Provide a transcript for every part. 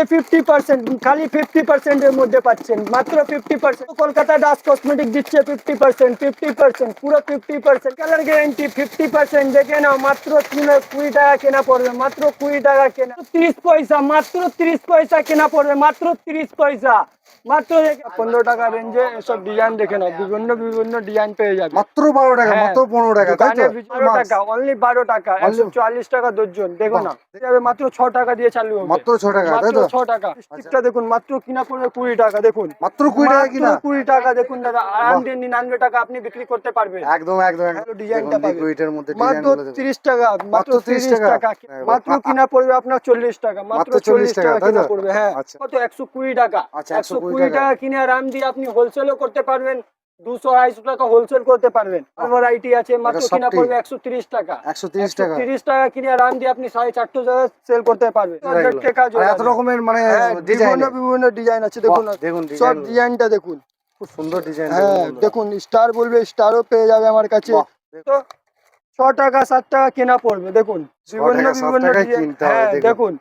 মধ্যে fifty percent খালি fifty পার্সেন্টের মধ্যে পাচ্ছেন। মাত্র ফিফটি পার্সেন্ট কলকাতা ডাস কসমেটিক দিচ্ছে ফিফটি পার্সেন্ট ফিফটি পার্সেন্ট পুরো fifty percent colour guarantee fifty percent দেখে নাও, মাত্র কুড়ি টাকা কেনা পড়বে, মাত্র কুড়ি টাকা কেনা। তিরিশ পয়সা, মাত্র তিরিশ পয়সা কেনা পড়বে, মাত্র তিরিশ পয়সা। মাত্র পনেরো টাকা রেঞ্জে এসব ডিজাইন দেখে নাও। বিভিন্ন বিভিন্ন ডিজাইন পেয়ে যাবে। মাত্র বারো টাকা হ্যাঁ। মাত্র পনেরো টাকা তাই তো? দোকানে টাকা অনলি বারো টাকা একশো চুয়াল্লিশ টাকা দর্জন দেখো না। যাবে মাত্র ছ টাকা দিয়ে চালু হবে। মাত্র ছ টাকা তাই তো? ছ টাকা। স্টিকটা দেখুন মাত্র কিনা পড়বে কুড়ি টাকা দেখুন। মাত্র কুড়ি টাকা কিনা? কুড়ি টাকা দেখুন দাদা আরাম দিয়ে নিরানব্বই টাকা আপনি বিক্রি করতে পারবেন। একদম একদম ডিজাইনটা। মধ্যে মাত্র তিরিশ টাকা মাত্র তিরিশ টাকা। হ্যাঁ, মাত্র কিনা পড়বে আপনার চল্লিশ টাকা মাত্র মাত্র 40 চল্লিশ টাকা? পড়বে হ্যাঁ। আচ্ছা। কত? একশো কুড়ি টাকা। আচ্ছা, একশো 120 কুড়ি টাকা কিনে আরাম দিয়ে আপনি হোলসেলও করতে পারবেন দুশো আড়াইশো টাকা হোলসেল করতে পারবেন। ভ্যারাইটি আছে মাত্র কিনা পড়বে একশো তিরিশ টাকা। একশো তিরিশ টাকা। তিরিশ টাকা কিনে আরাম দিয়ে আপনি সাড়ে চারশো টাকা সেল করতে পারবেন। আর এত রকমের মানে হ্যাঁ, বিভিন্ন বিভিন্ন ডিজাইন আছে দেখুন। দেখুন সব ডিজাইনটা দেখুন। খুব সুন্দর ডিজাইন হ্যাঁ দেখুন স্টার বলবে স্টারও পেয়ে যাবে আমার কাছে। তো ছ টাকা সাত টাকা কেনা পড়বে দেখুন। বিভিন্ন বিভিন্ন ডিজাইন হ্যাঁ দেখুন।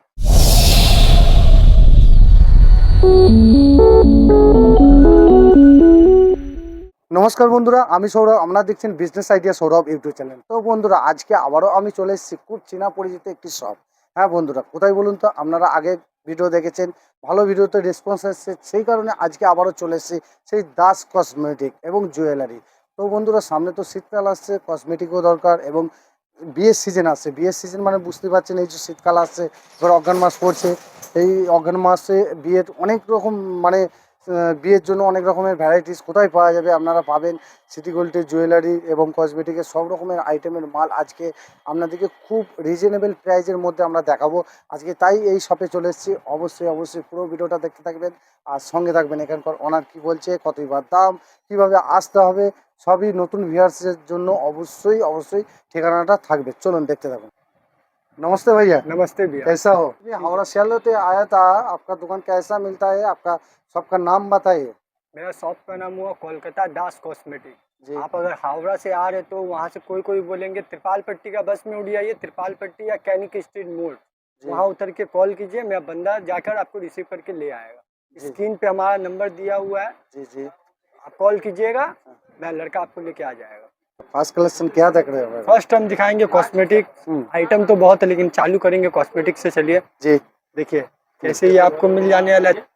নমস্কার বন্ধুরা, আমি সৌরভ, আপনারা দেখছেন business idea Sourav YouTube channel. তো বন্ধুরা, আজকে আবারও আমি চলে এসেছি খুব চেনা পরিচিত একটি শপ হ্যাঁ বন্ধুরা, কোথায় বলুন তো? আপনারা আগে ভিডিও দেখেছেন, ভালো ভিডিওতে রেসপন্স এসেছে, সেই কারণে আজকে আবারও চলে এসেছি সেই দাস কসমেটিক এবং জুয়েলারি তো বন্ধুরা, সামনে তো শীতকাল আসছে কসমেটিকও দরকার এবং বিয়ের সিজন আছে। বিয়ের সিজন মানে বুঝতে পারছেন, এই যে শীতকাল আসছে, এবার অজ্ঞান মাস পড়ছে। এই অজ্ঞান মাসে বিয়ের অনেক রকম মানে বিয়ের জন্য অনেক রকমের ভ্যারাইটিস কোথায় পাওয়া যাবে আপনারা পাবেন। সিটি গোল্ডের জুয়েলারি এবং কসমেটিকের সব রকমের আইটেমের মাল আজকে আপনাদেরকে খুব রিজনেবল প্রাইজের মধ্যে আমরা দেখাবো। আজকে তাই এই শপে চলে এসেছি। অবশ্যই অবশ্যই পুরো ভিডিওটা দেখতে থাকবেন আর সঙ্গে থাকবেন। এখানকার ওনার কি বলছে কতই বা দাম, কীভাবে আসতে হবে, সবই নতুন ভিউয়ার্সের জন্য অবশ্যই অবশ্যই ঠিকানাটা থাকবে। চলুন দেখতে থাকুন। नमस्ते भैया। नमस्ते भैया। कैसा हो? ये हावड़ा शहर से आया था आपका दुकान कैसा मिलता है? आपका शॉप का नाम बताइए। मेरा शॉप का नाम हुआ कोलकाता दास कॉस्मेटिक जी। आप अगर हावड़ा से आ रहे तो वहाँ से कोई कोई बोलेंगे त्रिपाल पट्टी का बस में उड़ आइए त्रिपाल पट्टी या कैनिक स्ट्रीट मोड़। वहाँ उतर के कॉल कीजिए मेरा बंदा जाकर आपको रिसीव करके ले आएगा। स्क्रीन पे हमारा नंबर दिया हुआ है। जी जी। आप कॉल कीजिएगा मैं लड़का आपको लेके आ जाएगा। फ़र्स्ट कलेक्शन क्या देख रहे हो? फ़र्स्ट हम दिखाएँगे कॉस्मेटिक हम्म, आइटम तो बहुत है लेकिन चालू करेंगे कॉस्मेटिक से चलिए। जी। देखिए कैसे ये आपको मिल जाने वाला है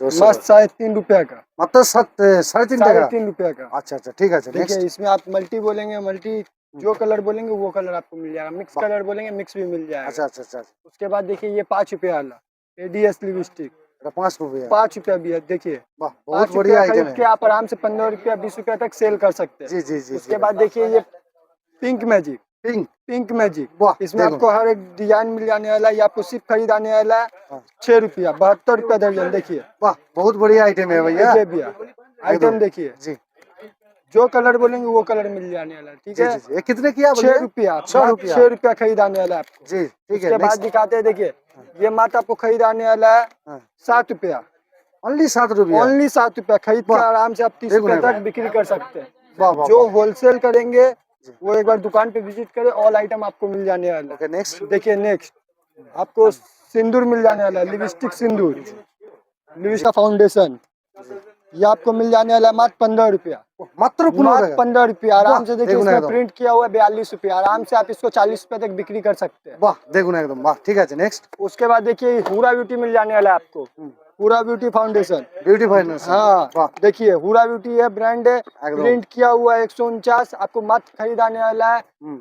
मस्त साढ़े तीन रुपया का। मतलब साढ़े तीन साढ़े तीन रुपया का। अच्छा अच्छा ठीक है देखिए नेक्स्ट इसमें आप मल्टी बोलेंगे मल्टी जो कलर बोलेंगे वो कलर आपको मिल जाएगा। मिक्स कलर बोलेंगे मिक्स भी मिल जाएगा। अच्छा अच्छा अच्छा उसके बाद देखिए ये पाँच रुपया वाला एडीएस लिपस्टिक पाँच रुपया। पाँच रुपया भी है देखिए। बहुत बढ़िया आइटम है। आप आराम से पंद्रह रुपया बीस रुपया तक सेल कर सकते हैं। जी जी जी उसके बाद देखिए ये pink magic. Pink? Pink magic. इसमें आपको हर एक डिज़ाइन मिल जाने वाला है आपको सिर्फ़ खरीदाने वाला है। हाँ। छह रुपया बहत्तर रुपया दर्जन देखिए। वाह बहुत बढ़िया आइटम है भैया। आइटम देखिए। जी। जो कलर बोलेंगे वो कलर मिल जाने वाला है ठीक है? जी जी। ये कितने किया छह रुपया छह रुपया। छह रुपया खरीदाने वाला है जी ठीक है बाद दिखाते हैं देखिए ये मात्र आपको खरीदाने वाला है सात रुपया। ओनली सात रुपया? ओनली सात रुपया खरीद के आराम से आप तीस ना तक बिक्री कर सकते हैं। जो होलसेल करेंगे वो एक बार दुकान पे विज़िट करें ऑल आइटम आपको मिल जाने वाला है। नेक्स्ट देखिए नेक्स्ट आपको सिंदूर मिल जाने वाला है लिपस्टिक सिंदूर। लिपस्टिक फाउंडेशन ये आपको मिल जाने वाला है मात्र पंद्रह रुपया मात्र पंद्रह मात्र टाका पंद्रह रुपया आराम वाह, से देखिए देखो ना इसमें एकदम। प्रिंट किया हुआ है बयालीस रुपया आराम से आप इसको चालीस रुपया तक बिक्री कर सकते हैं वाह देखो ना एकदम वाह ठीक है नेक्स्ट उसके बाद देखिए हुरा ब्यूटी मिल जाने वाला है आपको हुरा ब्यूटी फाउंडेशन ब्यूटी फाइनेंस हाँ वाह देखिए हुरा ब्यूटी है ब्रांड है एकदम प्रिंट किया हुआ है एक सौ उनचास आपको मात्र खरीदाने वाला है হুম,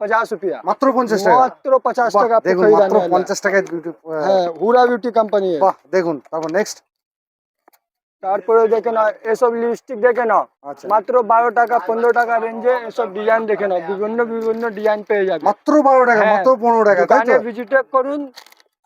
पचास रुपया মাত্র পঞ্চাশ টাকা मात्र पचास বাহ टका आपको দেখুন खरीदाने মাত্র वाला है পঞ্চাশ টাকায় বিউটি হ্যাঁ হুরা বিউটি কোম্পানি বাহ দেখুন তারপর নেক্সট তারপরে দেখে নাও এসব লিপস্টিক দেখে নাও। আচ্ছা। মাত্র বারো টাকা পনেরো টাকা রেঞ্জে এসব ডিজাইন দেখে নাও। বিভিন্ন বিভিন্ন ডিজাইন পেয়ে যাবে। মাত্র বারো টাকা হ্যাঁ, মাত্র পনেরো টাকা দোকানে ভিজিট করুন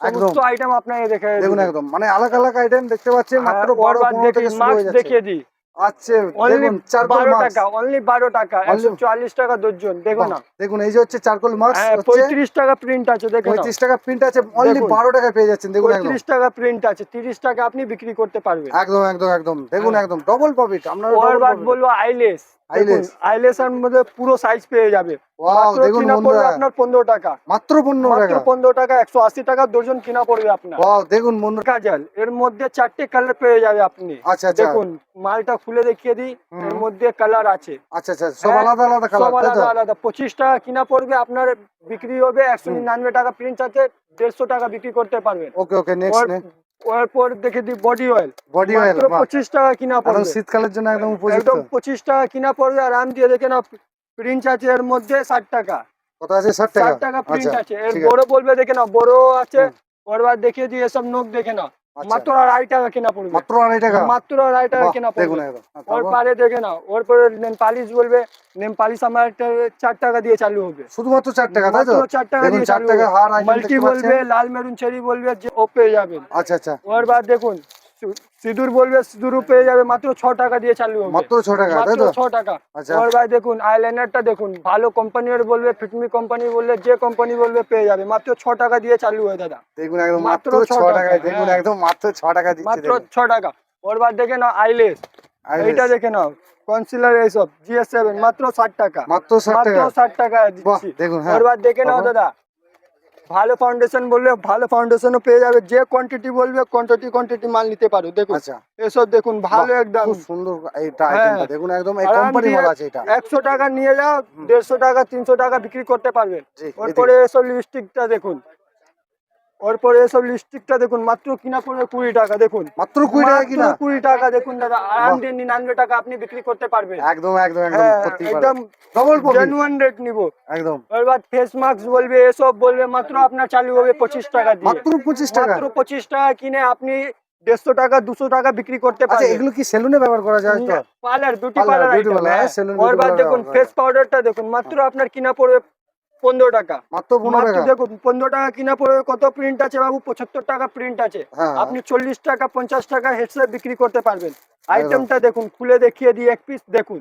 একদম। আইটেম আপনাকে দেখে দেখুন একদম। মানে আলাদা আলাদা আইটেম দেখতে পাচ্ছেন মাত্র বারো হয়ে মাস্ক যাচ্ছে। দেখিয়ে দিই। আচ্ছা দেখুন চারকোল মাস্ক টাকা অনলি বারো টাকা একশো চুয়াল্লিশ টাকা দর্জন দেখো না। দেখুন এই যে হচ্ছে চারকোল মাস্ক হ্যাঁ হচ্ছে টাকা প্রিন্ট আছে দেখুন টাকা প্রিন্ট আছে অনলি পেয়ে যাচ্ছেন দেখুন একদম। টাকা প্রিন্ট আছে তিরিশ টাকা আপনি বিক্রি করতে পারবেন। একদম একদম একদম দেখুন হ্যাঁ। একদম ডবল প্রফিট আমরা ডবল বলব আইলেস আইলেস আইলেসের মধ্যে পুরো সাইজ পেয়ে যাবে। মাত্র কিনা পড়বে আপনার পনেরো টাকা। মাত্র পনেরো মাত্র টাকা। টাকা কিনা পড়বে আপনার। ওয়াও দেখুন বন্ধুরা। কাজল এর মধ্যে চারটে কালার পেয়ে যাবে আপনি। আচ্ছা আচ্ছা। দেখুন মালটা খুলে দেখিয়ে দিই এর মধ্যে কালার আছে। আচ্ছা আচ্ছা সব হ্যাঁ, আলাদা আলাদা কালার তাই আলাদা আলাদা। পঁচিশ টাকা কিনা পড়বে আপনার বিক্রি হবে একশো নিরানব্বই টাকা। প্রিন্ট আছে দেড়শো টাকা বিক্রি করতে পারবেন। ওকে ওকে নেক্সট ওর- ওর পর দেখে দিই বডি অয়েল বডি অয়েল পঁচিশ টাকা কিনা পড়বে। শীতকালের জন্য একদম পঁচিশ টাকা কিনা পড়বে। আর আম দিয়ে দেখে না প্রিন্ট আছে এর মধ্যে ষাট টাকা। কত আছে? ষাট ষাট টাকা টাকা প্রিন্ট আচ্ছা আছে। এর বড় বলবে দেখে না বড় আছে দেখিয়ে দিই এসব নোখ দেখে না। মাত্র আড়াই টাকা কিনা পড়বে। মাত্র আড়াই টাকা মাত্র আড়াই টাকা বাহ, কিনা দেখুন পড়বে একদম আর ওর তারপর? পারে দেখে না ওর পরে নেম পালিশ বলবে নেম পালিশ আমার একটা চার টাকা দিয়ে চালু হবে। শুধুমাত্র চার টাকা তাই তো? মাত্র চার টাকা দেখুন দিয়ে চার চালু টাকা হবে। হার আইটেম মাল্টি দেখতে বলবে পাচ্ছেন। লাল মেরুন চেরি বলবে যে ও পেয়ে যাবেন আচ্ছা আচ্ছা। ওর বাদ দেখুন সি- সিঁদুর বলবে সিঁদুরও পেয়ে যাবে মাত্র ছ টাকা দিয়ে চালু হবে। মাত্র ছ টাকা তাই তো? ছ টাকা। আচ্ছা। ওর ভাই দেখুন আইলাইনারটা দেখুন। ভালো কোম্পানির বলবে ফিটমি কোম্পানি বললে যে কোম্পানি বলবে পেয়ে যাবে। মাত্র ছ টাকা দিয়ে চালু হয় দাদা। দেখুন একদম মাত্র ছ টাকা, দেখুন হ্যাঁ। একদম মাত্র ছ টাকা দিচ্ছে মাত্র ছ টাকা। ওর বাদ দেখে নাও আইলেস এইটা দেখে নাও। কনসিলার এইসব জিএস সেভেন মাত্র ষাট টাকা। মাত্র ষাট টাকা। ষাট টাকা দিচ্ছি। দেখুন হ্যাঁ। ওর বাদ দেখে নাও দাদা। ভালো ফাউন্ডেশন বললে ভালো ফাউন্ডেশনও পেয়ে যাবে। যে কোয়ান্টিটি বলবে কোয়ান্টিটি কোয়ান্টিটি মাল নিতে পারো। দেখুন আচ্ছা। এসব দেখুন ভালো একদম। খুব সুন্দর হ্যাঁ। আইটেমটা দেখুন একদম এই কোম্পানি মাল আছে এটা। একশো টাকা নিয়ে যাও দেড়শো টাকা তিনশো টাকা বিক্রি করতে পারবে ওর এসব লিপস্টিকটা দেখুন। ওর এসব লিপস্টিকটা দেখুন মাত্র কিনা পড়বে কুড়ি টাকা দেখুন। মাত্র কুড়ি টাকা কিনা? কুড়ি টাকা দেখুন দাদা আরাম নিরানব্বই টাকা আপনি বিক্রি করতে পারবেন। একদম একদম একদম হ্যাঁ করতেই একদম পারবেন ডবল জেনুয়ান রেট নিবো। একদম। ওর ফেস মাস্ক বলবে এসব বলবে মাত্র আপনার চালু হবে পঁচিশ টাকা দিয়ে। মাত্র পঁচিশ টাকা? মাত্র পঁচিশ টাকা কিনে আপনি দেড়শো টাকা দুশো টাকা বিক্রি করতে আচ্ছা পারবেন। এগুলো কি সেলুনে ব্যবহার করা যায় পার্লার Parlour, পার্লার হ্যাঁ, ওর বাদ দেখুন ফেস পাউডারটা দেখুন মাত্র আপনার কিনা পড়বে পনেরো টাকা। মাত্র পনেরো টাকা? দেখুন পনেরো টাকা কিনা পড়বে কত প্রিন্ট আছে বাবু? পঁচাত্তর টাকা প্রিন্ট আছে। হ্যাঁ আপনি চল্লিশ টাকা পঞ্চাশ টাকা হেডসেট বিক্রি করতে পারবেন। আইটেমটা দেখুন খুলে দেখিয়ে দিই এক পিস দেখুন।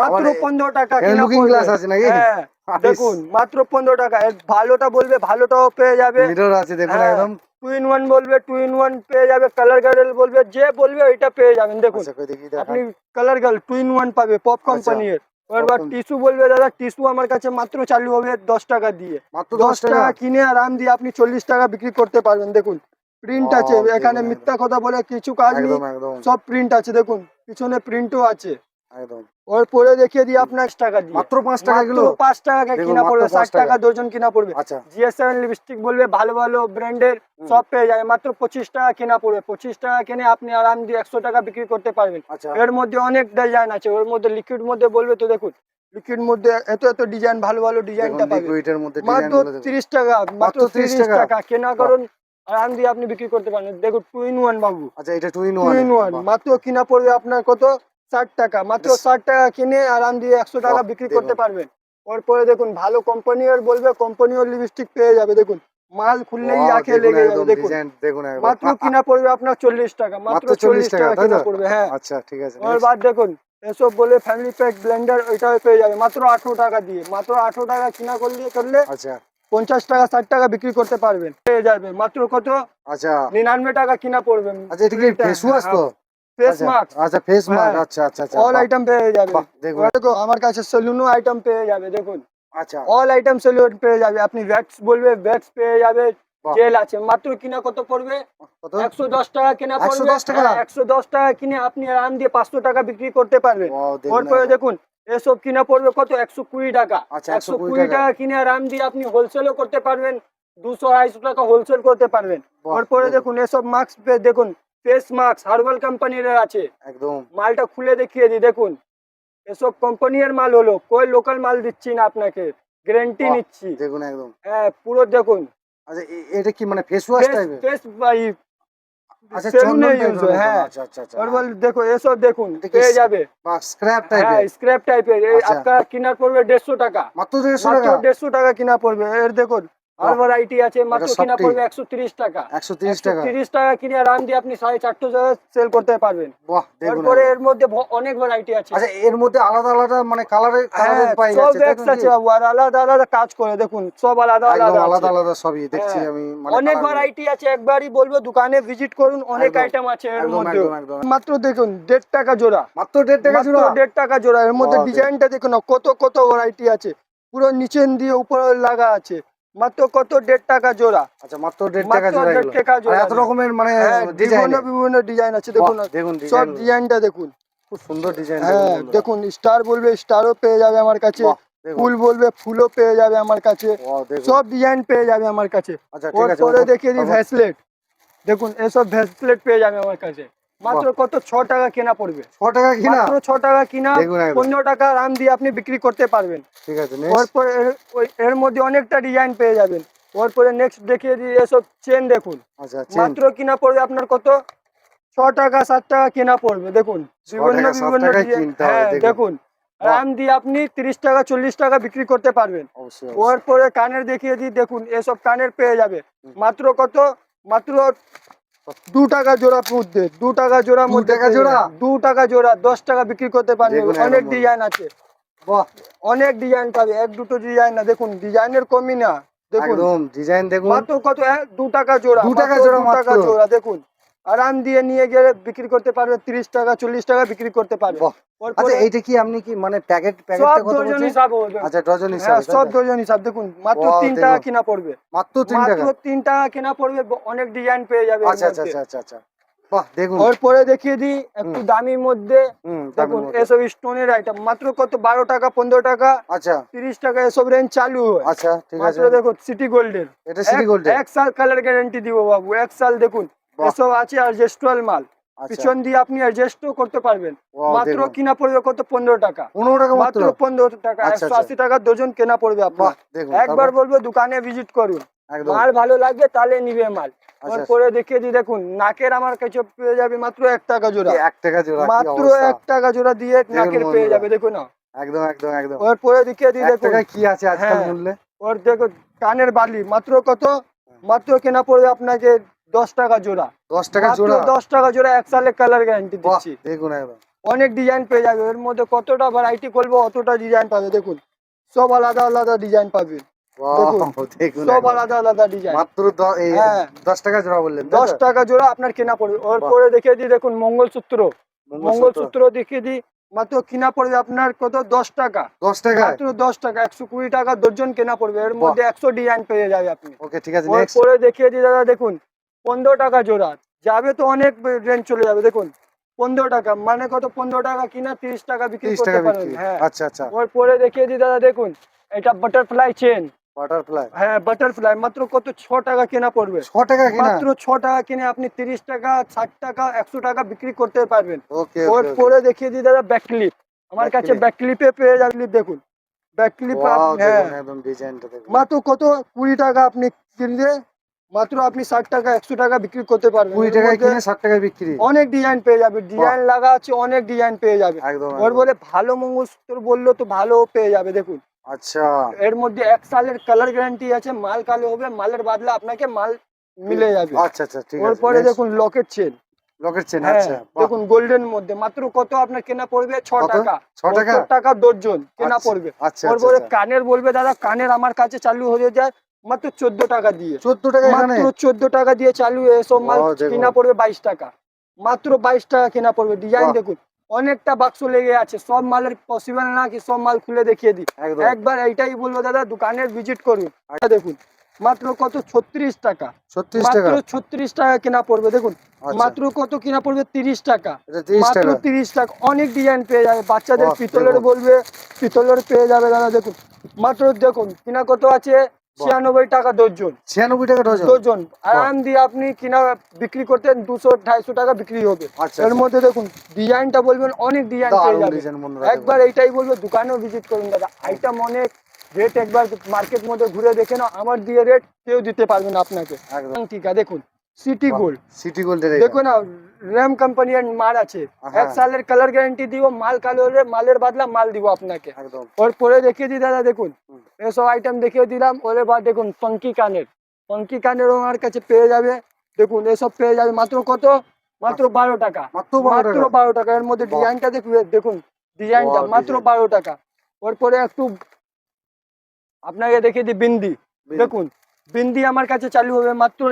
মাত্র পনেরো টাকা এখানে কিনা looking পড়বে। glass আছে নাকি? হ্যাঁ দেখুন মাত্র পনেরো টাকা। ভালোটা বলবে ভালোটাও পেয়ে যাবে। মিরর আছে দেখুন হ্যাঁ, একদম। টু ইন ওয়ান বলবে টু ইন ওয়ান পেয়ে যাবে। কালার গার্ল বলবে যে বলবে ওইটা পেয়ে যাবেন। দেখুন আচ্ছা আপনি colour girl two in one পাবে পপ কোম্পানির এবার টিস্যু বলবে দাদা টিস্যু আমার কাছে মাত্র চালু হবে দশ টাকা দিয়ে। মাত্র দশ টাকা। কিনে আরাম দিয়ে আপনি চল্লিশ টাকা বিক্রি করতে পারবেন দেখুন। প্রিন্ট আছে এখানে মিথ্যা কথা বলে কিছু কাজ নেই সব প্রিন্ট আছে দেখুন। পিছনে প্রিন্টও আছে। একদম। ওর পরে দেখিয়ে দিই আপনার টাকা দিয়ে। মাত্র পাঁচ টাকা মাত্র পাঁচ টাকা কিনা পড়বে ষাট টাকা। ডজন কিনা পড়বে। আচ্ছা। জিএস সেভেন লিপস্টিক বলবে ভালো ভালো ব্র্যান্ডের সব পেয়ে যাবে মাত্র পঁচিশ টাকা কেনা পড়বে। পঁচিশ টাকা কিনে আপনি আরাম দিয়ে একশো টাকা বিক্রি করতে পারবেন। আচ্ছা। এর মধ্যে অনেক ডিজাইন আছে ওর মধ্যে লিকুইড মধ্যে বলবে তো দেখুন। লিকুইড মধ্যে এত এত ডিজাইন ভালো ভালো ডিজাইনটা দেখুন পাবে। মধ্যে মাত্র তিরিশ টাকা মাত্র তিরিশ টাকা। কেনা করুন আরাম দিয়ে আপনি বিক্রি করতে পারেন দেখুন টু ইন ওয়ান বাবু। আচ্ছা এটা two in two in one one মাত্র কিনা পড়বে আপনার কত? ষাট টাকা মাত্র বেশ। ষাট টাকা কিনে আরাম দিয়ে একশো টাকা বাহ, বিক্রি দেখুন। করতে পারবেন ওরপরে দেখুন ভালো কোম্পানির বলবে কোম্পানির লিপস্টিক পেয়ে যাবে দেখুন। মাল খুললেই আঁখে লেগে যাবে দেখুন। ডিজাইন দেখুন একদম। মাত্র কিনা পড়বে আপনার চল্লিশ টাকা মাত্র মাত্র চল্লিশ 40 টাকা, টাকা তাই কিনা তো? পড়বে হ্যাঁ। আচ্ছা ঠিক আছে ওর বাদ দেখুন এসব বলে ফ্যামিলি প্যাক ব্লেন্ডার ওইটাও পেয়ে যাবে মাত্র আঠারো টাকা দিয়ে। মাত্র আঠারো টাকা কিনা করলে করলে আচ্ছা। পঞ্চাশ টাকা ষাট টাকা বিক্রি করতে পারবেন। পেয়ে যাবে মাত্র কত? আচ্ছা। নিরানব্বই টাকা কিনা পড়বে। আচ্ছা এটা কি ফেস ওয়াশ তো? ফেস আচ্ছা, মাস্ক আচ্ছা ফেস মাস্ক হ্যাঁ। আচ্ছা আচ্ছা আচ্ছা অল আইটেম পেয়ে যাবে। দেখুন। দেখো আমার কাছে সেলুনও আইটেম পেয়ে যাবে দেখুন। আচ্ছা। অল আইটেম সেলুন পেয়ে যাবে। আপনি ভ্যাক্স বলবে ভ্যাক্স পেয়ে যাবে। জেল আছে। মাত্র কিনা কত পড়বে? একশো দশ টাকা কিনা পড়বে। একশো দশ টাকা? কিনে আপনি আরাম দিয়ে পাঁচশো টাকা বিক্রি করতে পারবেন। Wow, দেখুন এসব কিনা পড়বে কত? একশো কুড়ি টাকা। একশো কুড়ি টাকা। কিনে আরাম দিয়ে আপনি হোলসেলও করতে পারবেন। দুশো আড়াইশো টাকা হোলসেল করতে পারবেন। দেখুন। দেখুন এসব মাস্ক দেখুন ফেস মাস্ক হার্বাল কোম্পানির আছে। একদম। মালটা খুলে দেখিয়ে দিই দেখুন। এসব কোম্পানির মাল হলো কই লোকাল মাল দিচ্ছি না আপনাকে? গ্যারেন্টি বাহ, নিচ্ছি। দেখুন একদম। হ্যাঁ পুরো দেখুন। আচ্ছা এ- এটা কি মানে ফেস ওয়াশ টাইপের ফেস বাই আচ্ছা সেলুনে চন্দন ইউজ হয় হ্যাঁ। আচ্ছা আচ্ছা আচ্ছা। और বল দেখো এসব দেখুন এটা কি পেয়ে যাবে। বা স্ক্র্যাপ হ্যাঁ টাইপের স্ক্র্যাপ টাইপের আচ্ছা। আপনার কিনার পড়বে দেড়শো টাকা। মাত্র দেড়শো মাত্র টাকা? দেড়শো টাকা কিনা পড়বে। এর দেখুন আর ভ্যারাইটি আছে মাত্র কিনা পড়বে একশো তিরিশ টাকা। টাকা। তিরিশ টাকা কিনে আরাম দিয়ে আপনি সাড়ে চারশো টাকা সেল করতে পারবেন। বাহ তারপরে এর মধ্যে অনেক ভ্যারাইটি আছে। আচ্ছা এর মধ্যে আলাদা আলাদা মানে কালারে কালারে হ্যাঁ, পাই সব যাচ্ছে তাই ব্যাগস আছে আর আলাদা আলাদা কাজ করে দেখুন সব আলাদা আলাদা আলাদা আলাদা সবই দেখছি হ্যাঁ, আমি মানে অনেক ভ্যারাইটি আছে একবারই বলব দোকানে ভিজিট করুন অনেক আইটেম আছে এর মধ্যে মাত্র দেখুন দেড় টাকা জোড়া। মাত্র দেড় টাকা জোড়া? দেড় টাকা জোড়া। এর মধ্যে ডিজাইনটা দেখুন কত কত ভ্যারাইটি আছে। পুরো নিচেন দিয়ে উপরে লাগা আছে। মাত্র কত দেড় টাকা জোড়া? আচ্ছা মাত্র দেড় টাকা জোড়া দেড় টাকা জোড়া এত রকমের মানে হ্যাঁ, বিভিন্ন বিভিন্ন ডিজাইন আছে দেখুন। দেখুন সব ডিজাইনটা দেখুন। খুব সুন্দর ডিজাইন হ্যাঁ দেখুন স্টার বলবে স্টারও পেয়ে যাবে আমার কাছে। ফুল বলবে ফুলও পেয়ে যাবে আমার কাছে। সব ডিজাইন পেয়ে যাবে আমার কাছে। আচ্ছা ঠিক আছে দেখিয়ে দিই ভ্যাসলেট দেখুন এসব ভ্যাসলেট পেয়ে যাবে আমার কাছে। মাত্র কত? ছ টাকা কেনা পড়বে। ছ টাকা কিনা? মাত্র ছ টাকা কিনা পনেরো টাকা আরাম দিয়ে আপনি বিক্রি করতে পারবেন। ঠিক আছে ওরপরে এর- মধ্যে অনেকটা ডিজাইন পেয়ে যাবেন। ওরপরে নেক্সট দেখিয়ে দিই এসব চেন দেখুন। আচ্ছা মাত্র কিনা পড়বে আপনার কত? ছ টাকা সাত টাকা কেনা পড়বে দেখুন। বিভিন্ন বিভিন্ন হ্যাঁ দেখুন। আরাম দিয়ে আপনি তিরিশ টাকা চল্লিশ টাকা বিক্রি করতে পারবেন। কানের দেখিয়ে দিই দেখুন এসব কানের পেয়ে যাবে। মাত্র কত? মাত্র দু টাকা জোড়া মধ্যে দু টাকা জোড়া মধ্যে টাকা জোড়া? দু টাকা জোড়া দশ টাকা বিক্রি করতে পারবে অনেক ডিজাইন আছে। বাহ অনেক ডিজাইন পাবে এক দুটো ডিজাইন না দেখুন ডিজাইনের কমই না দেখুন। ডিজাইন দেখুন। মাত্র কত দু টাকা জোড়া দু টাকা জোড়া দু টাকা জোড়া দেখুন। আরাম দিয়ে নিয়ে গেলে বিক্রি করতে পারবে তিরিশ টাকা চল্লিশ টাকা বিক্রি করতে পারবে। আচ্ছা এইটা কি আপনি কি মানে প্যাকেট সব প্যাকেটটা কত ডজন হিসাব হবে আচ্ছা ডজন হ্যাঁ সব ডজন হিসাব দেখুন মাত্র Wow, টাকা কিনা পড়বে। মাত্র তিন টাকা মাত্র তিন টাকা কেনা পড়বে অনেক ডিজাইন পেয়ে যাবে আচ্ছা আচ্ছা আচ্ছা আচ্ছা আচ্ছা। বাহ দেখুন। ওর পরে দেখিয়ে দিই একটু দামির মধ্যে। দেখুন এসব স্টোনের আইটেম মাত্র কত? বারো টাকা পনেরো টাকা আচ্ছা। তিরিশ টাকা এসব রেঞ্জ চালু হয়। আচ্ছা ঠিক আছে। মাত্র দেখো সিটি গোল্ডের এটা সিটি গোল্ড এক সাল কালার গ্যারান্টি দিব বাবু এক সাল দেখুন। এসব আছে মাল। আচ্ছা। পিছন দিয়ে আপনি অ্যাডজাস্টও করতে পারবেন। মাত্র। কিনা পড়বে কত? পনেরো টাকা। পনেরো টাকা মাত্র? পনেরো টাকা। আচ্ছা, একশো আচ্ছা। আশি টাকা ডজন কেনা পড়বে আপনার। একবার বলব দোকানে ভিজিট করুন। মাল ভালো লাগবে তাহলে নিবে মাল। দেখিয়ে দিই দেখুন নাকের আমার কাছে পেয়ে যাবে মাত্র এক টাকা জোড়া। এক টাকা জোড়া মাত্র? এক টাকা জোড়া দিয়ে নাকের পেয়ে যাবে দেখুন না। একদম একদম একদম। ওরপরে দেখিয়ে দিই দেখুন। কি আছে আজকাল হ্যাঁ। মূল্যে? ওর দেখো কানের বালি মাত্র কত? মাত্র কেনা পড়বে আপনাকে দশ টাকা জোড়া। দশ টাকা জোড়া? দশ টাকা জোড়া এক সালের কালার গ্যারান্টি দিচ্ছি। দেখুন একদম অনেক ডিজাইন পেয়ে যাবে। এর মধ্যে কতটা ভ্যারাইটি করব অতটা ডিজাইন পাবে দেখুন। সব আলাদা আলাদা ডিজাইন পাবে। বাহ, দেখুন, দেখুন সব আলাদা আলাদা ডিজাইন মাত্র হ্যাঁ। দশ টাকা জোড়া বললেন দশ টাকা জোড়া আপনার কেনা পড়বে। ওর পরে দেখিয়ে দিই দেখুন মঙ্গলসূত্র। দেখিয়ে দিই মাত্র কিনা পড়বে আপনার কত? দশ টাকা। দশ টাকা? মাত্র দশ টাকা একশো কুড়ি টাকা দর্জন কেনা পড়বে। এর মধ্যে একশো ডিজাইন পেয়ে যাবে আপনি। ওকে ঠিক আছে পরে দেখিয়ে দিই দাদা দেখুন পনেরো টাকা জোড়া। যাবে তো অনেক রেঞ্জ চলে যাবে দেখুন। পনেরো টাকা মানে কত? পনেরো টাকা কিনা তিরিশ টাকা বিক্রি করতে পারবেন হ্যাঁ। আচ্ছা আচ্ছা। ওর পরে দেখিয়ে দিই দাদা দেখুন। এটা বাটারফ্লাই চেন বাটারফ্লাই হ্যাঁ বাটারফ্লাই মাত্র কত? ছ টাকা কেনা পড়বে। ছ টাকা মাত্র ছ টাকা কিনে আপনি তিরিশ টাকা ষাট টাকা একশো টাকা বিক্রি করতে পারবেন। ওর পরে দেখিয়ে দিই দাদা ব্যাক ক্লিপ আমার কাছে clip। ব্যাক ক্লিপে পেয়ে যাবেন দেখুন। ব্যাক ক্লিপ হ্যাঁ। মাত্র কত? কুড়ি টাকা আপনি কিনলে মাত্র আপনি ষাট টাকা একশো টাকা বিক্রি করতে পারবেন। কুড়ি টাকায় কিনে ষাট টাকায় বিক্রি। অনেক ডিজাইন পেয়ে যাবে ডিজাইন লাগা আছে অনেক ডিজাইন পেয়ে যাবে। ওর বলে ভালো মঙ্গলসূত্র বলল তো ভালো পেয়ে যাবে দেখুন। আচ্ছা। এর মধ্যে এক সালের কালার গ্যারান্টি আছে মাল কালো হবে মালের বদলে আপনাকে মাল মিলে যাবে। আচ্ছা আচ্ছা ঠিক ওর আছে পরে দেখুন লকেট চেন লকেট চেন হ্যাঁ আচ্ছা দেখুন গোল্ডেন মধ্যে মাত্র কত আপনার কেনা পড়বে? ছ কত? টাকা। ছ টাকা? টাকা দর্জন কেনা আচ্ছা, পড়বে। আচ্ছা। কানের বলবে দাদা কানের আমার কাছে চালু হয়ে যায় মাত্র চোদ্দ টাকা দিয়ে। চোদ্দ টাকা মাত্র চোদ্দ টাকা দিয়ে চালু এসব মাল কেনা পড়বে বাইশ টাকা। মাত্র বাইশ টাকা কেনা পড়বে। ডিজাইন দেখুন অনেকটা বাক্স লেগে আছে। সব মালের পসিবল না কি সব মাল খুলে দেখিয়ে দিই। একবার এইটাই বলব দাদা দোকানের ভিজিট করুন। দেখুন মাত্র কত? ছত্রিশ টাকা। মাত্র ছত্রিশ টাকা কেনা পড়বে। দেখুন আচ্ছা। মাত্র কত কিনা পড়বে? তিরিশ টাকা। মাত্র তিরিশ টাকা। অনেক ডিজাইন পেয়ে যাবে। বাচ্চাদের পিতলের বলবে পিতলের পেয়ে যাবে দাদা দেখুন। মাত্র দেখুন কিনা কত আছে? ছিয়ানব্বই টাকা দর্জন ছিয়ানব্বই টাকা ডজন আরাম দিয়ে আপনি কিনা বিক্রি করতেন দুশো ঢাইশো টাকা বিক্রি হবে। আচ্ছা এর মধ্যে দেখুন ডিজাইনটা বলবেন অনেক ডিজাইন পেয়ে একবার এইটাই বলব দোকানেও ভিজিট করুন দাদা। আইটেম অনেক রেট একবার মার্কেট মধ্যে ঘুরে দেখে না আমার দিয়ে রেট কেউ দিতে পারবে না আপনাকে। একদম। ঠিক আছে দেখুন। সিটি গোল্ড সিটি গোল্ডের দেখো না র্যাম কোম্পানির মাল আছে। হ্যাঁ। এক সালের কালার গ্যারান্টি দিব মাল কালো হলে মালের বদলা মাল দিব আপনাকে। ওর পরে দেখিয়ে দিই দাদা দেখুন। এসব আইটেম দেখিয়ে দিলাম ওর বাদ দেখুন পঙ্কি কানের পঙ্কি কানের আমার কাছে পেয়ে যাবে। দেখুন এসব পেয়ে যাবে মাত্র কত? মাত্র বারো টাকা। মাত্র বারো টাকা। এর মধ্যে। ডিজাইনটা দেখুন দেখুন ডিজাইনটা মাত্র বারো টাকা। ওর পরে একটু আপনাকে দেখিয়ে দিই বিন্দি। দেখুন বিন্দি আমার কাছে চালু হবে মাত্র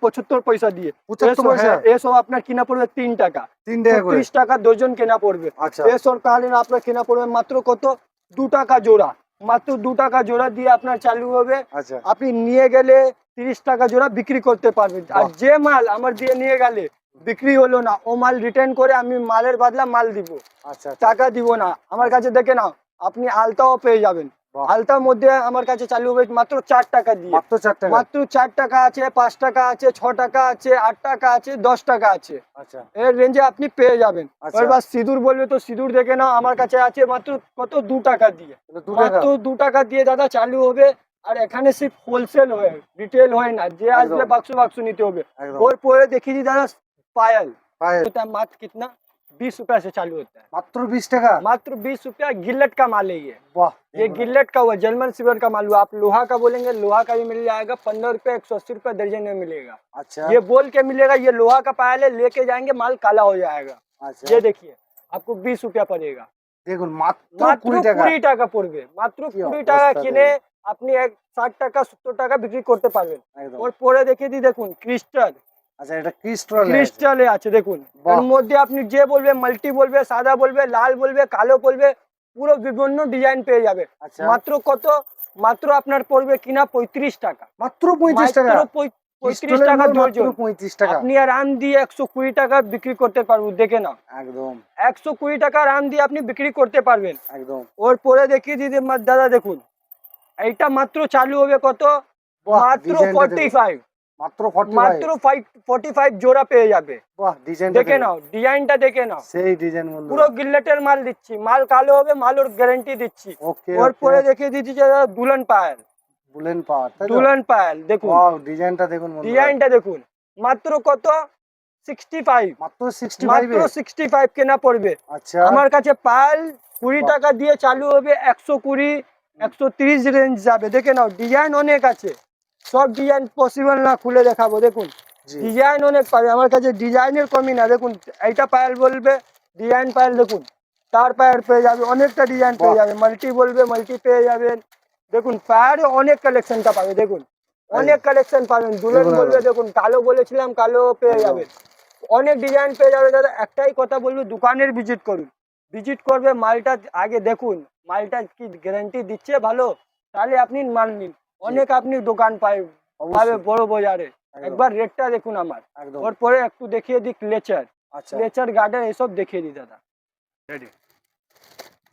পঁচাত্তর পয়সা দিয়ে। এসব- হ্যাঁ, আপনার কিনা পড়বে তিন টাকা। তিন টাকা ত্রিশ টাকা ডজন কেনা পড়বে। আচ্ছা। এসব কালীন আপনার কেনা পড়বে মাত্র কত? দু টাকা জোড়া। মাত্র দু টাকা জোড়া দিয়ে আপনার চালু হবে। আচ্ছা। আপনি নিয়ে গেলে তিরিশ টাকা জোড়া বিক্রি করতে পারবেন। আর যে মাল আমার দিয়ে নিয়ে গেলে বিক্রি হলো না ও মাল রিটার্ন করে আমি মালের বদলা মাল দিব। আচ্ছা। টাকা দিব না। আমার কাছে দেখে নাও আপনি আলতাও পেয়ে যাবেন। আলতার মধ্যে আমার কাছে চালু হবে মাত্র চার টাকা দিয়ে। মাত্র চার টাকা? মাত্র চার টাকা আছে পাঁচ টাকা আছে ছ টাকা আছে আট টাকা আছে দশ টাকা আছে। আচ্ছা। এর রেঞ্জে আপনি পেয়ে যাবেন। আচ্ছা। এবার সিঁদুর বলবে তো সিঁদুর দেখে না আমার কাছে আছে মাত্র কত? দু টাকা দিয়ে। মাত্র দু টাকা দিয়ে দাদা চালু হবে আর এখানে সে হোলসেল হয়ে রিটেল হয় না যে আসবে বাক্স বাক্স নিতে হবে। ওর পরে দেখিয়ে দিই দাদা পায়াল। পায়াল। মাছ কিতনা? बीस रुपया से चालू होता है মাত্র বিশ টাকা मात्र बीस रुपया गिल्लट का माल है ये বাহ ये गिल्लट का हुआ जर्मन सिल्वर का माल हुआ आप लोहा का बोलेंगे लोहा का भी मिल जाएगा पंद्रह रुपया एक सौ अस्सी रुपया दर्जन में मिलेगा আচ্ছা ये बोल के मिलेगा ये लोहा का पायल है लेके जाएंगे माल काला हो जाएगा আচ্ছা ये देखिए आपको बीस रुपया पड़ेगा দেখুন মাত্র মাত্র কুড়ি টাকা কুড়ি টাকা পড়বে মাত্র কি কুড়ি অবস্থা টাকা দেখুন। কিনে আপনি এক ষাট টাকা সত্তর টাকা বিক্রি করতে পারবেন একদম ওর পরে দেখে দিই দেখুন ক্রিস্টাল আচ্ছা এটা ক্রিস্টাল ক্রিস্টালে আছে দেখুন। এর মধ্যে আপনি যে বলবে মাল্টি বলবে সাদা বলবে লাল বলবে কালো বলবে পুরো বিভিন্ন ডিজাইন পেয়ে যাবে। আচ্ছা। মাত্র কত? মাত্র আপনার পড়বে কিনা পঁয়ত্রিশ টাকা। মাত্র পঁয়ত্রিশ টাকা? পঁয়ত্রিশ টাকা মাল মাত্র ডজন পঁয়ত্রিশ টাকা। আপনি আরাম দিয়ে একশো কুড়ি টাকা বিক্রি করতে পারবেন দেখে একদম। একশো কুড়ি টাকা আরাম দিয়ে আপনি বিক্রি করতে পারবেন। একদম। ওর পরে দেখিয়ে দিদি দাদা দেখুন। এইটা মাত্র চালু হবে কত? মাত্র ফর্টি ফাইভ মাত্র ফর্টি মাত্র ফাইভ ফর্টি ফাইভ জোড়া পেয়ে যাবে। বাহ ডিজাইন দেখে নাও ডিজাইনটা দেখে নাও। সেই ডিজাইন বন্ধু পুরো গিল্লেটের মাল দিচ্ছি মাল কালো হবে মালের গ্যারান্টি দিচ্ছি। ওকে ওর পরে দিচ্ছি যে দুলন পায়েল। তাই তো? দুলন পায়েল দেখুন। ওয়াও ডিজাইনটা দেখুন বন্ধু ডিজাইনটা দেখুন। মাত্র কত? সিক্সটি ফাইভ মাত্র সিক্সটি ফাইভ মাত্র সিক্সটি ফাইভ কেনা পড়বে। আচ্ছা। আমার কাছে পায়েল কুড়ি বাহ। টাকা দিয়ে চালু হবে একশো কুড়ি একশো তিরিশ রেঞ্জ যাবে। দেখে নাও ডিজাইন অনেক আছে। সব ডিজাইন পসিবল না খুলে দেখাবো দেখুন। ডিজাইন অনেক পাবে আমার কাছে ডিজাইনের কমি না দেখুন এইটা পায়েল বলবে ডিজাইন পায়েল দেখুন তার পায়ের পেয়ে যাবে অনেকটা ডিজাইন পেয়ে যাবে মাল্টি বলবে মাল্টি পেয়ে যাবেন। দেখুন পায়ের অনেক কালেকশনটা পাবে দেখুন অনেক কালেকশন পাবেন দুলেন বলবে দেখুন কালো বলেছিলাম কালো পেয়ে। যাবেন। অনেক ডিজাইন পেয়ে যাবে দাদা একটাই কথা বলব দোকানের ভিজিট করুন। ভিজিট করবে মালটা আগে দেখুন মালটা কি গ্যারান্টি দিচ্ছে ভালো? তাহলে আপনি মাল নিন। অনেক আপনি দোকান পাই পাবে বড় বাজারে। একবার রেটটা দেখুন আমার। ওর পরে একটু দেখিয়ে দিই ক্লেচার আচ্ছা। ক্লেচার গার্ডেন এসব দেখিয়ে দিই দাদা।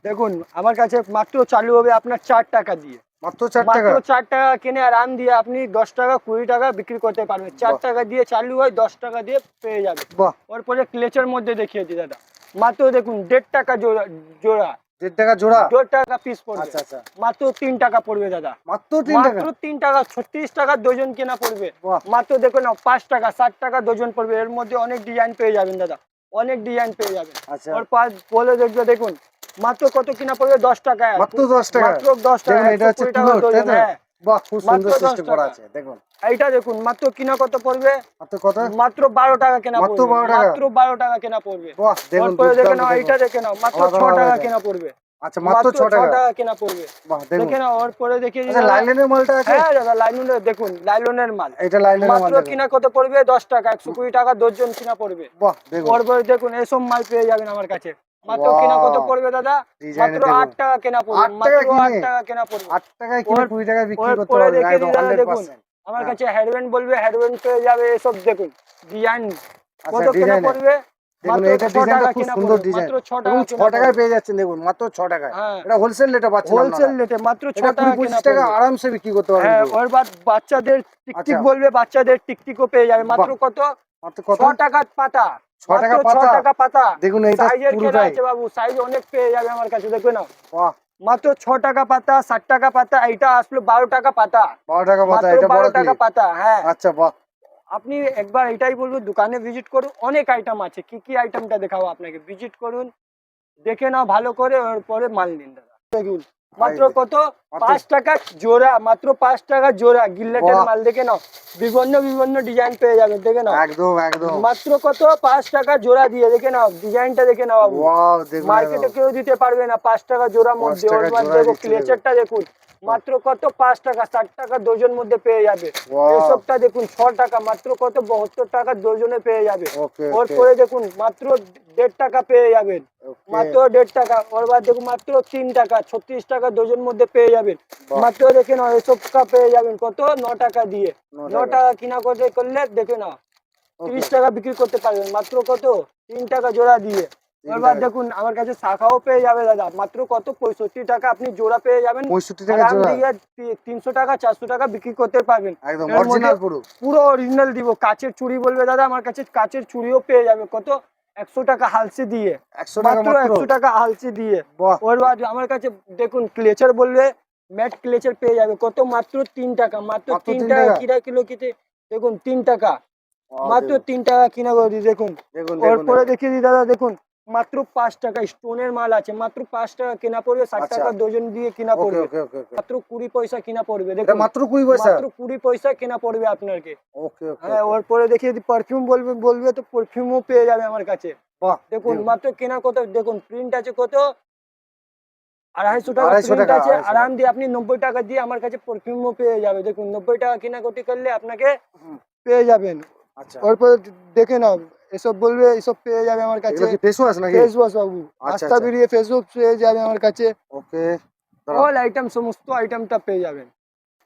দেখুন আমার কাছে মাত্র চালু হবে আপনার চার টাকা দিয়ে। মাত্র চার টাকা? মাত্র চার টাকা কিনে আরাম দিয়ে আপনি দশ টাকা কুড়ি টাকা বিক্রি করতে পারবেন। চার টাকা দিয়ে চালু হয় দশ টাকা দিয়ে পেয়ে যাবে ওর পরে ক্লেচের মধ্যে দেখিয়ে দিই দাদা। মাত্র দেখুন দেড় টাকা জোড়া জোড়া। দেড় টাকা জোড়া? দেড় টাকা পিস পড়বে। আচ্ছা আচ্ছা। মাত্র তিন টাকা পড়বে দাদা। মাত্র তিন টাকা? মাত্র তিন টাকা ছত্রিশ টাকা ডজন কেনা পড়বে। মাত্র দেখুন পাঁচ টাকা ষাট টাকা পড়বে। এর মধ্যে অনেক ডিজাইন পেয়ে যাবেন দাদা। অনেক ডিজাইন পেয়ে যাবেন। আচ্ছা। ওর পাঁচ বলে দেখবে দেখুন মাত্র কত কিনা পড়বে? দশ টাকা মাত্র দশ টাকা মাত্র দশ টাকা এটা হচ্ছে 120 টাকা তুলোর তাই ডজন, তো? হ্যাঁ। বাহ খুব সুন্দর দশ সিস্টেম করা টাকা। আছে দেখুন। এইটা দেখুন মাত্র কিনা কত পড়বে? মাত্র কত? মাত্র বারো টাকা কেনা পড়বে। মাত্র বারো টাকা কেনা পড়বে। বাহ দেখুন দেখে নাও এইটা দেখে নাও মাত্র আলাদা টাকা কেনা পড়বে। আচ্ছা মাত্র ছ টাকা? টাকা কেনা পড়বে। বাহ দেখুন। দেখে নাও ওর পরে দেখে আচ্ছা লাইলেনের মালটা আছে? হ্যাঁ দাদা লাইলনের দেখুন লাইলনের মাল। এটা লাইলেনের মাল মাত্র। কিনা কত পড়বে? দশ টাকা একশো কুড়ি টাকা দশজন কিনা পড়বে। বাহ দেখুন। ওর পরে দেখুন এসব মাল পেয়ে যাবেন আমার কাছে। মাত্র কিনা কত পড়বে দাদা? মাত্র টাকা কেনা পড়বে মাত্র টাকা কেনা পড়বে। টাকায় কিনে ওর- কুড়ি টাকায় বিক্রি করতে পরে পারবেন দেখে একদম দিই দাদা হান্ড্রেড দেখুন পার্সেন্ট আমার হ্যাঁ। কাছে হেডব্যান্ড বলবে হেডব্যান্ড পেয়ে যাবে এসব দেখুন ডিজাইন আচ্ছা কত কেনা পড়বে? দেখুন মাত্র এটা ছ ডিজাইনটা খুব সুন্দর ডিজাইন এবং টাকা টাকায় পেয়ে যাচ্ছেন দেখুন মাত্র ছ টাকায়। হ্যাঁ। এটা হোলসেল রেটে পাচ্ছেন হোলসেল রেটে মাত্র টাকা টাকা আরামসে বিক্রি করতে পারবেন হ্যাঁ ওর বাদ বাচ্চাদের টিকটিক আচ্ছা। বলবে বাচ্চাদের টিকটিকও পেয়ে যাবে মাত্র কত? ছ টাকার পাতা। ছ টাকা পাতা? টাকা পাতা। দেখুন এটা পুরোটাই আছে বাবু সাইজ অনেক পেয়ে যাবে আমার কাছে দেখবে না? বাহ। মাত্র ছ টাকা পাতা ষাট টাকা পাতা এইটা আসলো বারো টাকা পাতা। বারো টাকা পাতা এটা বারো টাকা পাতা হ্যাঁ। আচ্ছা বাহ। আপনি একবার এটাই বলব দোকানে ভিজিট করুন অনেক আইটেম আছে। কি কি আইটেমটা দেখাবো আপনাকে? ভিজিট করুন দেখে নাও ভালো করে ওর পরে মাল নিন দাদা। দেখুন মাত্র কত? পাঁচ টাকা জোড়া মাত্র পাঁচ টাকা জোড়া। গিল্লাটের মাল দেখে নাও। বিভিন্ন বিভিন্ন ডিজাইন পেয়ে যাবে দেখে নাও। একদম একদম। মাত্র কত? পাঁচ টাকা জোড়া দিয়ে দেখে নাও। ডিজাইনটা দেখে নাও মার্কেটে কেউ দিতে পারবে না। পাঁচ টাকা জোড়া মধ্যে ক্লেচারটা দেখুন। মাত্র কত? পাঁচ টাকা ষাট টাকা ডজন মধ্যে পেয়ে যাবে. এসবটা দেখুন ছ টাকা মাত্র কত? বাহাত্তর টাকা ডজনে পেয়ে যাবে। ওর পরে দেখুন মাত্র দেড় টাকা পেয়ে যাবেন। মাত্র দেড় টাকা ওর বাদ দেখুন মাত্র তিন টাকা ছত্রিশ টাকা ডজন মধ্যে পেয়ে যাবেন। মাত্র দেখে নাও এসবটা পেয়ে যাবেন কত? ন টাকা দিয়ে। ন ন টাকা। কিনা করতে করলে দেখে ওকে। তিরিশ টাকা বিক্রি করতে পারবেন। মাত্র কত? তিন টাকা জোড়া দিয়ে। এবার। দেখুন আমার কাছে শাখাও পেয়ে যাবে দাদা। মাত্র কত? পঁয়ষট্টি টাকা আপনি জোড়া পেয়ে যাবেন। পঁয়ষট্টি টাকা জোড়া। তিনশো টাকা চারশো টাকা বিক্রি করতে পারবেন। একদম অরিজিনাল পুরো। পুরো অরিজিনাল দিব। কাচের চুড়ি বলবে দাদা আমার কাছে কাচের চুড়িও পেয়ে যাবে। কত? একশো টাকা হালসি দিয়ে। একশো টাকা মাত্র মাত্র। একশো টাকা হালসি দিয়ে। ওর বাদ আমার কাছে দেখুন ক্লেচার বলবে ম্যাট ক্লেচার পেয়ে যাবে। কত? মাত্র তিন টাকা। মাত্র তিন টাকা? কিনা কিলো কিতে? দেখুন তিন টাকা। মাত্র তিন টাকা কিনা করে দেখুন। দেখুন ওর দেখুন। পরে দেখিয়ে দিই দাদা দেখুন। মাত্র পাঁচ টাকা স্টোনের মাল আছে মাত্র পাঁচ টাকা কিনা পড়বে ষাট আচ্ছা। টাকা ডজন দিয়ে কিনা পড়বে। মাত্র কুড়ি পয়সা কিনা পড়বে মাত্র কুড়ি পয়সা? মাত্র কুড়ি পয়সা কিনা পড়বে আপনাকে। হ্যাঁ ওর পরে দেখিয়ে দিই পারফিউম বলবে বলবে তো পারফিউমও পেয়ে যাবে আমার কাছে। দেখুন। মাত্র কেনা কত দেখুন প্রিন্ট আছে কত? আড়াইশো টাকা প্রিন্ট আছে আরাম দিয়ে আপনি নব্বই টাকা দিয়ে আমার কাছে পারফিউমও পেয়ে যাবে। দেখুন নব্বই টাকা কিনা কটি করলে আপনাকে পেয়ে যাবেন। আচ্ছা। ওরপরে দেখে নাও। এসব বলবে এসব পেয়ে যাবে আমার কাছে। এগুলো কি ফেস ওয়াশ নাকি? ফেস ওয়াশ বাবু। আচ্ছা, আস্তা আচ্ছা। বেরিয়ে ফেস ওয়াশ পেয়ে যাবে আমার কাছে। ওকে দাঁড়াও। অল আইটেম সমস্ত আইটেমটা পেয়ে যাবেন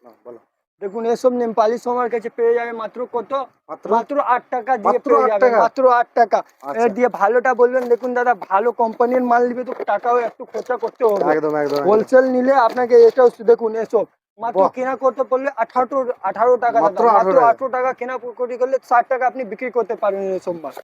না, বলো। দেখুন এসব নেম পালিশ আমার কাছে পেয়ে যাবে মাত্র কত? মাত্র? মাত্র আট টাকা দিয়ে মাত্র পেয়ে আট যাবে টাকা? মাত্র আট টাকা। আচ্ছা। এর দিয়ে ভালোটা বলবেন দেখুন দাদা ভালো কোম্পানির মাল নিবে তো টাকাও একটু খরচা করতে হবে। একদম একদম একদম। হোলসেল নিলে আপনাকে এটাও দেখুন এসব মাত্র কেনা করতে পারলে আঠারো আঠারো টাকা মাত্র দাদা। 18 মাত্র টাকা। আঠারো টাকা কেনা করতে করলে ষাট টাকা আপনি বিক্রি করতে পারেন মাল